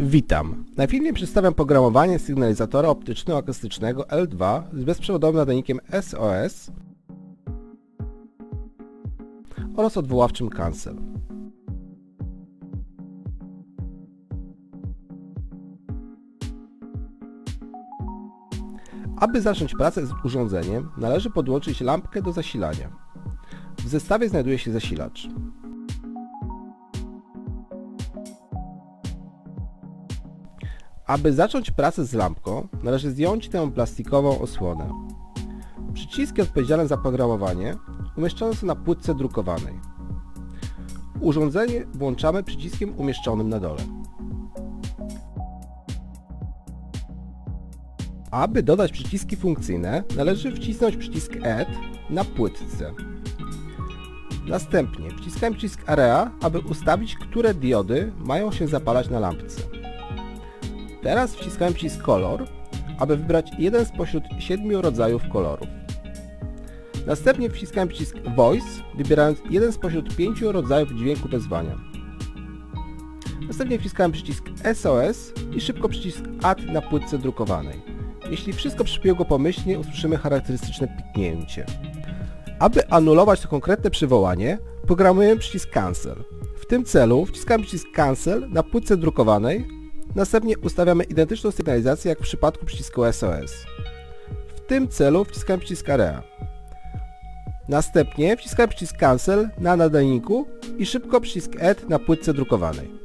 Witam. Na filmie przedstawiam programowanie sygnalizatora optyczno-akustycznego L2 z bezprzewodowym nadajnikiem SOS oraz odwoławczym cancel. Aby zacząć pracę z urządzeniem, należy podłączyć lampkę do zasilania. W zestawie znajduje się zasilacz. Aby zacząć pracę z lampką, należy zdjąć tę plastikową osłonę. Przyciski odpowiedzialne za programowanie umieszczone są na płytce drukowanej. Urządzenie włączamy przyciskiem umieszczonym na dole. Aby dodać przyciski funkcyjne, należy wcisnąć przycisk Add na płytce. Następnie wciskamy przycisk Area, aby ustawić, które diody mają się zapalać na lampce. Teraz wciskamy przycisk Color, aby wybrać jeden spośród siedmiu rodzajów kolorów. Następnie wciskamy przycisk Voice, wybierając jeden spośród pięciu rodzajów dźwięku wezwania. Następnie wciskamy przycisk SOS i szybko przycisk Add na płytce drukowanej. Jeśli wszystko przybiegło pomyślnie, usłyszymy charakterystyczne piknięcie. Aby anulować to konkretne przywołanie, programujemy przycisk Cancel. W tym celu wciskamy przycisk Cancel na płytce drukowanej, następnie ustawiamy identyczną sygnalizację jak w przypadku przycisku SOS. W tym celu wciskamy przycisk Area. Następnie wciskamy przycisk Cancel na nadajniku i szybko przycisk Add na płytce drukowanej.